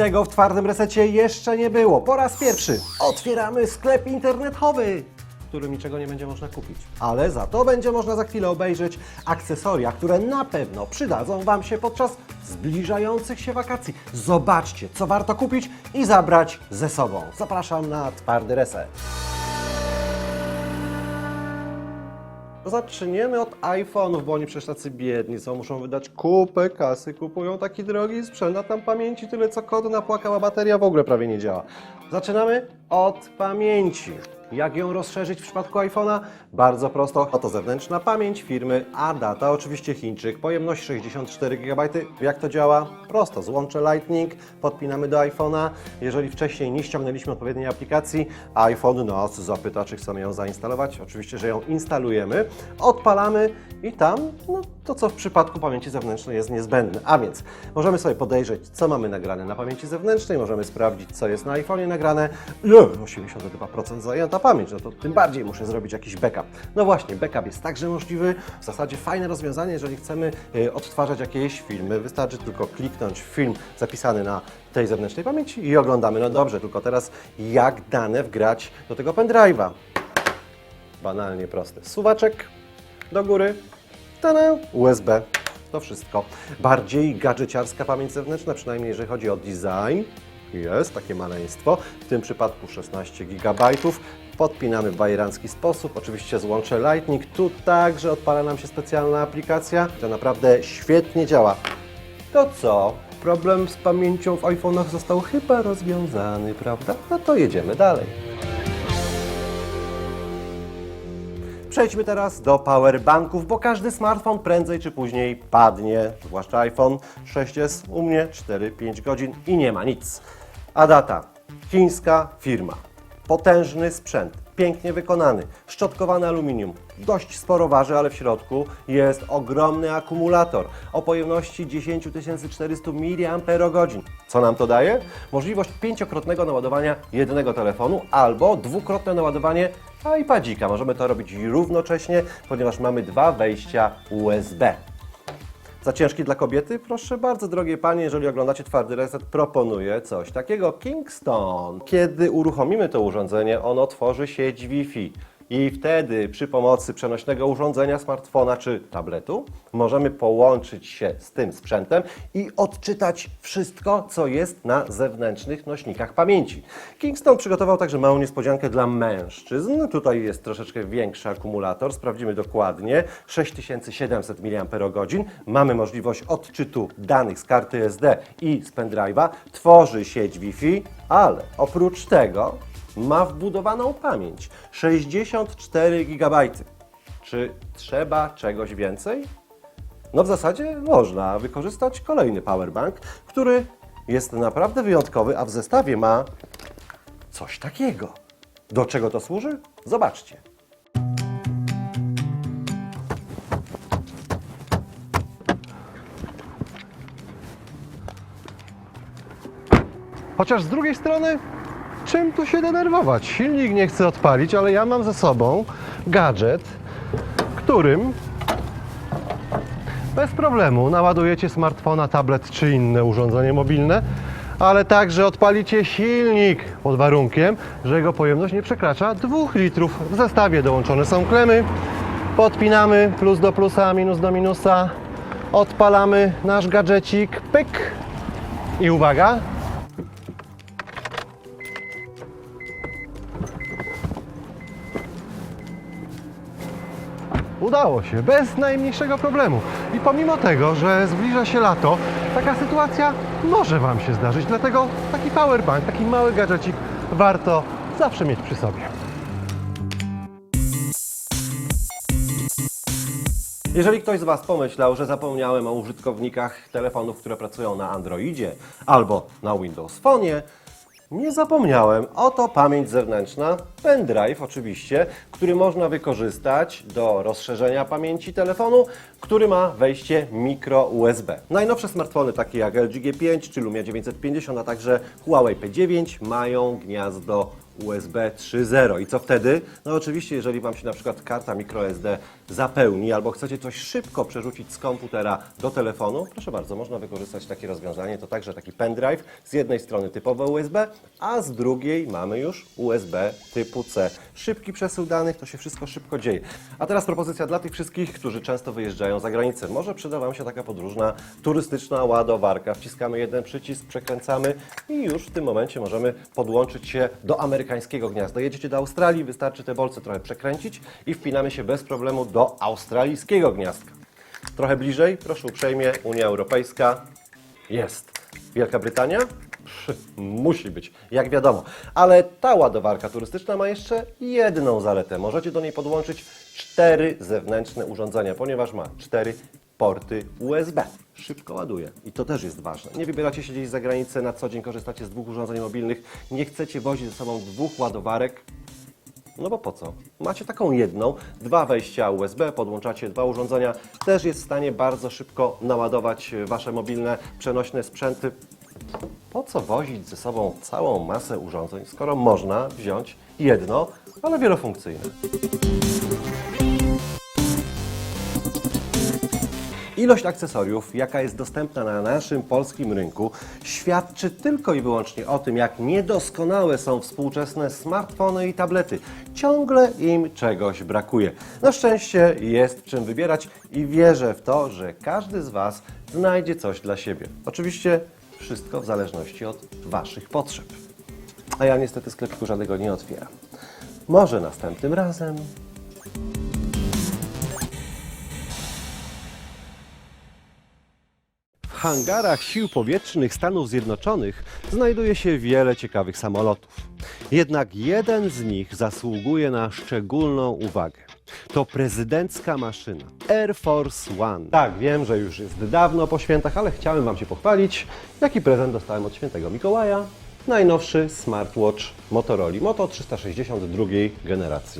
Tego w twardym resecie jeszcze nie było. Po raz pierwszy otwieramy sklep internetowy, którym niczego nie będzie można kupić. Ale za to będzie można za chwilę obejrzeć akcesoria, które na pewno przydadzą Wam się podczas zbliżających się wakacji. Zobaczcie, co warto kupić i zabrać ze sobą. Zapraszam na twardy reset. Zaczniemy od iPhone'ów, bo oni przecież tacy biedni są, muszą wydać kupę kasy, kupują taki drogi sprzęt, a tam pamięci tyle co kot napłakał, a bateria w ogóle prawie nie działa. Zaczynamy od pamięci. Jak ją rozszerzyć w przypadku iPhone'a? Bardzo prosto. Oto zewnętrzna pamięć firmy ADATA, oczywiście Chińczyk, pojemność 64 GB. Jak to działa? Prosto, złącze Lightning, podpinamy do iPhone'a. Jeżeli wcześniej nie ściągnęliśmy odpowiedniej aplikacji, iPhone nas zapyta, czy chcemy ją zainstalować. Oczywiście, że ją instalujemy, odpalamy i tam no, to, co w przypadku pamięci zewnętrznej jest niezbędne. A więc możemy sobie podejrzeć, co mamy nagrane na pamięci zewnętrznej, możemy sprawdzić, co jest na iPhone'ie nagrane. Le, 82% zajęta pamięć, no to tym bardziej muszę zrobić jakiś backup. No właśnie, backup jest także możliwy. W zasadzie fajne rozwiązanie, jeżeli chcemy y, odtwarzać jakieś filmy. Wystarczy tylko kliknąć film zapisany na tej zewnętrznej pamięci i oglądamy. No dobrze, tylko teraz jak dane wgrać do tego pendrive'a? Banalnie proste. Suwaczek do góry, tada, USB. To wszystko. Bardziej gadżeciarska pamięć zewnętrzna, przynajmniej jeżeli chodzi o design. Jest takie maleństwo. W tym przypadku 16 GB. Podpinamy w bajerancki sposób. Oczywiście złącze Lightning. Tu także odpala nam się specjalna aplikacja. To naprawdę świetnie działa. To co? Problem z pamięcią w iPhone'ach został chyba rozwiązany, prawda? No to jedziemy dalej. Przejdźmy teraz do powerbanków, bo każdy smartfon prędzej czy później padnie, zwłaszcza iPhone 6s u mnie 4-5 godzin i nie ma nic. Adata, chińska firma, potężny sprzęt, pięknie wykonany, szczotkowane aluminium, dość sporo waży, ale w środku jest ogromny akumulator o pojemności 10 400 mAh. Co nam to daje? Możliwość pięciokrotnego naładowania jednego telefonu albo dwukrotne naładowanie iPadzika. Możemy to robić równocześnie, ponieważ mamy dwa wejścia USB. Za ciężki dla kobiety? Proszę bardzo, drogie panie, jeżeli oglądacie Twardy Reset, proponuję coś takiego. Kingston. Kiedy uruchomimy to urządzenie, ono tworzy sieć Wi-Fi. I wtedy przy pomocy przenośnego urządzenia, smartfona czy tabletu możemy połączyć się z tym sprzętem i odczytać wszystko, co jest na zewnętrznych nośnikach pamięci. Kingston przygotował także małą niespodziankę dla mężczyzn. Tutaj jest troszeczkę większy akumulator, sprawdzimy dokładnie. 6700 mAh. Mamy możliwość odczytu danych z karty SD i z pendrive'a. Tworzy sieć Wi-Fi, ale oprócz tego ma wbudowaną pamięć 64 GB. Czy trzeba czegoś więcej? No w zasadzie można wykorzystać kolejny powerbank, który jest naprawdę wyjątkowy, a w zestawie ma coś takiego. Do czego to służy? Zobaczcie. Chociaż z drugiej strony, czym tu się denerwować? Silnik nie chce odpalić, ale ja mam ze sobą gadżet, którym bez problemu naładujecie smartfona, tablet czy inne urządzenie mobilne, ale także odpalicie silnik pod warunkiem, że jego pojemność nie przekracza 2 litrów. W zestawie dołączone są klemy, podpinamy plus do plusa, minus do minusa, odpalamy nasz gadżecik, pyk i uwaga, Udało się, bez najmniejszego problemu. I pomimo tego, że zbliża się lato, taka sytuacja może Wam się zdarzyć. Dlatego taki powerbank, taki mały gadżecik warto zawsze mieć przy sobie. Jeżeli ktoś z Was pomyślał, że zapomniałem o użytkownikach telefonów, które pracują na Androidzie albo na Windows Phone, nie zapomniałem. Oto pamięć zewnętrzna, pendrive oczywiście, który można wykorzystać do rozszerzenia pamięci telefonu, który ma wejście micro USB. Najnowsze smartfony takie jak LG G5 czy Lumia 950, a także Huawei P9 mają gniazdo USB 3.0. I co wtedy? No oczywiście, jeżeli Wam się na przykład karta microSD zapełni albo chcecie coś szybko przerzucić z komputera do telefonu, proszę bardzo, można wykorzystać takie rozwiązanie. To także taki pendrive, z jednej strony typowe USB, a z drugiej mamy już USB typu C. Szybki przesył danych, to się wszystko szybko dzieje. A teraz propozycja dla tych wszystkich, którzy często wyjeżdżają za granicę. Może przyda Wam się taka podróżna, turystyczna ładowarka. Wciskamy jeden przycisk, przekręcamy i już w tym momencie możemy podłączyć się do amerykańskiego gniazda. Jedziecie do Australii, wystarczy te bolce trochę przekręcić i wpinamy się bez problemu do australijskiego gniazdka. Trochę bliżej, proszę uprzejmie, Unia Europejska jest. Wielka Brytania? Musi być, jak wiadomo. Ale ta ładowarka turystyczna ma jeszcze jedną zaletę. Możecie do niej podłączyć cztery zewnętrzne urządzenia, ponieważ ma cztery porty USB. Szybko ładuje i to też jest ważne. Nie wybieracie się gdzieś za granicę, na co dzień korzystacie z dwóch urządzeń mobilnych, nie chcecie wozić ze sobą dwóch ładowarek, no bo po co? Macie taką jedną, dwa wejścia USB, podłączacie dwa urządzenia, też jest w stanie bardzo szybko naładować Wasze mobilne, przenośne sprzęty. Po co wozić ze sobą całą masę urządzeń, skoro można wziąć jedno, ale wielofunkcyjne? Ilość akcesoriów, jaka jest dostępna na naszym polskim rynku, świadczy tylko i wyłącznie o tym, jak niedoskonałe są współczesne smartfony i tablety. Ciągle im czegoś brakuje. Na szczęście jest czym wybierać i wierzę w to, że każdy z Was znajdzie coś dla siebie. Oczywiście wszystko w zależności od Waszych potrzeb. A ja niestety sklepiku żadnego nie otwieram. Może następnym razem. Hangarach Sił Powietrznych Stanów Zjednoczonych znajduje się wiele ciekawych samolotów. Jednak jeden z nich zasługuje na szczególną uwagę. To prezydencka maszyna Air Force One. Tak, wiem, że już jest dawno po świętach, ale chciałem Wam się pochwalić, jaki prezent dostałem od świętego Mikołaja. Najnowszy smartwatch Motorola Moto 362 generacji.